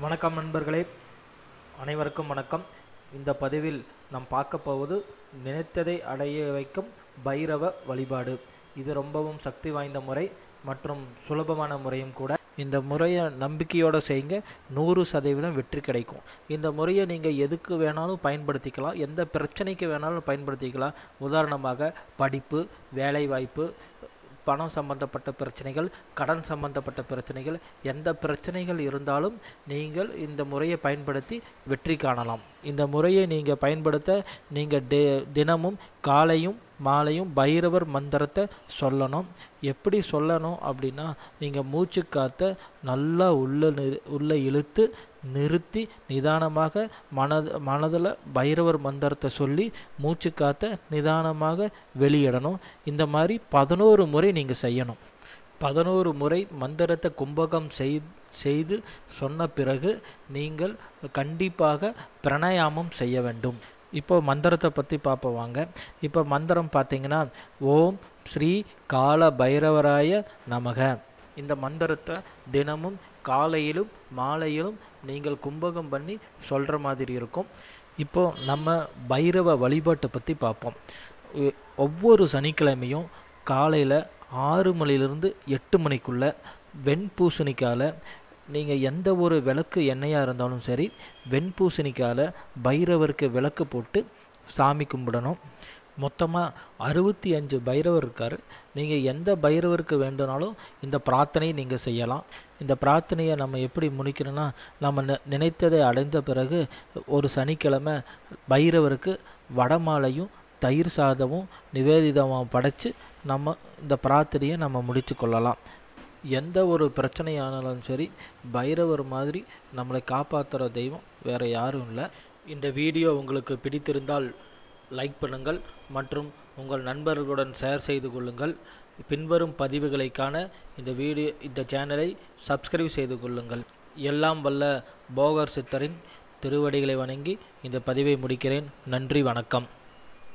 வணக்கம் நண்பர்களே. அனைவருக்கும் வணக்கம். இந்த பதிவில் நாம் பார்க்க போவது நினைத்ததை அடைய வைக்கும் பைரவ வழிபாடு. இது ரொம்பவும் சக்தி வாய்ந்த முறை மற்றும் சுலபமான முறையும் கூட. இந்த முறையை நம்பிக்கையோடு செய்யுங்க. நூறு சதவீதம் வெற்றி கிடைக்கும். இந்த முறையை நீங்கள் எதுக்கு வேணாலும் பயன்படுத்திக்கலாம். எந்த பிரச்சனைக்கு வேணாலும் பயன்படுத்திக்கலாம். உதாரணமாக படிப்பு வேலைவாய்ப்பு பணம் சம்பந்தப்பட்ட பிரச்சனைகள் கடன் சம்பந்தப்பட்ட பிரச்சனைகள் எந்த பிரச்சனைகள் இருந்தாலும் நீங்கள் இந்த முறையை பயன்படுத்தி வெற்றி காணலாம். இந்த முறையை நீங்கள் பயன்படுத்த நீங்கள் டே தினமும் காலையும் மாலையும் பைரவர் மந்திரத்தை சொல்லணும். எப்படி சொல்லணும் அப்படின்னா நீங்கள் மூச்சு காற்றை நல்லா உள்ள உள்ளே இழுத்து நிறுத்தி நிதானமாக மனது மனதில் பைரவர் மந்திரத்தை சொல்லி மூச்சு காற்றை நிதானமாக வெளியிடணும். இந்த மாதிரி பதினோரு முறை நீங்கள் செய்யணும். பதினோரு முறை மந்திரத்தை கும்பகம் செய் செய்து சொன்ன பிறகு நீங்கள் கண்டிப்பாக பிரணயாமம் செய்ய வேண்டும். இப்போ மந்திரத்தை பற்றி பார்ப்போம் வாங்க. இப்போ மந்திரம் பார்த்தீங்கன்னா ஓம் ஸ்ரீ கால பைரவராய நமக. இந்த மந்திரத்தை தினமும் காலையிலும் மாலையிலும் நீங்கள் கும்பகம் பண்ணி சொல்கிற மாதிரி இருக்கும். இப்போது நம்ம பைரவ வழிபாட்டை பற்றி பார்ப்போம். ஒவ்வொரு சனிக்கிழமையும் காலையில் ஆறு மணிலிருந்து எட்டு மணிக்குள்ளே வெண்பூசணிக்கால நீங்கள் எந்த ஒரு விளக்கு எண்ணெயாக இருந்தாலும் சரி வெண்பூசணிக்கால் பைரவருக்கு விளக்கு போட்டு சாமி கும்பிடணும். மொத்தமாக அறுபத்தி அஞ்சு பைரவர் இருக்கார். நீங்கள் எந்த பைரவருக்கு வேண்டுனாலும் இந்த பிரார்த்தனையை நீங்கள் செய்யலாம். இந்த பிரார்த்தனையை நம்ம எப்படி முடிக்கணும்னா நம்ம நினைத்ததை அடைந்த பிறகு ஒரு சனிக்கிழமை பைரவருக்கு வடமாலையும் தயிர் சாதமும் நிவேதிதமாக படைத்து நம்ம இந்த பிரார்த்தனையை நம்ம முடித்து கொள்ளலாம். எந்த ஒரு பிரச்சனையானாலும் சரி பைரவர் மாதிரி நம்மளை காப்பாற்றுற தெய்வம் வேறு யாரும் இல்லை. இந்த வீடியோ உங்களுக்கு பிடித்திருந்தால் லைக் பண்ணுங்கள் மற்றும் உங்கள் நண்பர்களுடன் ஷேர் செய்து கொள்ளுங்கள். பின்வரும் பதிவுகளை காண இந்த வீடியோ இந்த சேனலை சப்ஸ்கிரைப் செய்து கொள்ளுங்கள். எல்லாம் வல்ல போகர் சித்தரின் திருவடிகளை வணங்கி இந்த பதிவை முடிக்கிறேன். நன்றி வணக்கம்.